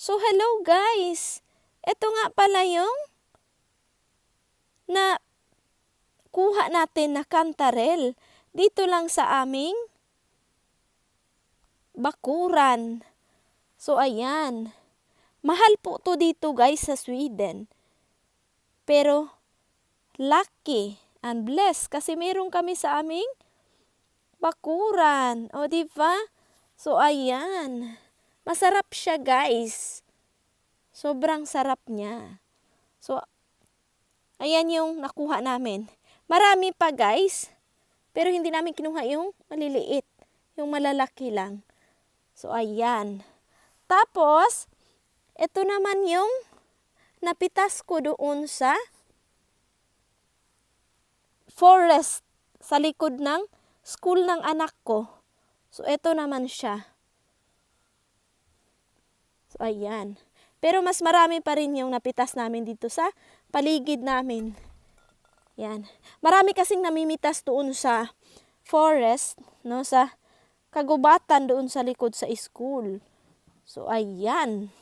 So hello guys. Ito nga pala yung na kuha natin na kantarel dito lang sa aming bakuran. So ayan. Mahal po to dito guys sa Sweden. Pero lucky and blessed kasi meron kami sa aming bakuran. O di ba? So ayan. Masarap siya guys. Sobrang sarap niya. So ayan yung nakuha namin. Marami pa guys. Pero hindi namin kinuha yung maliliit. Yung malalaki lang. So ayan. Tapos, ito naman yung napitas ko doon sa forest sa likod ng school ng anak ko. So, ito naman siya. Ayan. Pero mas marami pa rin yung napitas namin dito sa paligid namin. Yan. Marami kasing namimitas doon sa forest, no, sa kagubatan doon sa likod sa school. So, ayan.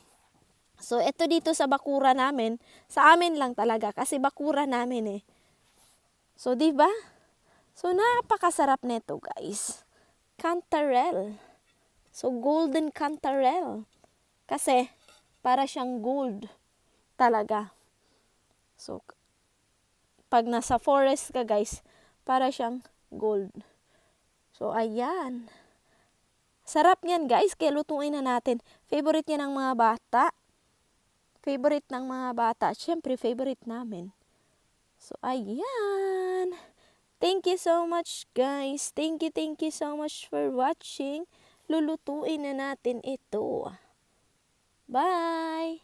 So, ito dito sa bakura namin, sa amin lang talaga, kasi bakura namin eh. So, di ba? So, napakasarap nito, guys. Cantarell. So, golden cantarell. Kasi, para siyang gold talaga. So, pag nasa forest ka, guys, para siyang gold. So, ayan. Sarap niyan, guys. Kaya lutuin na natin. Favorite niya ng mga bata. Favorite ng mga bata. Siyempre, favorite namin. So, ayan. Thank you so much, guys. Thank you, thank you so much for watching. Lulutuin na natin ito. Bye.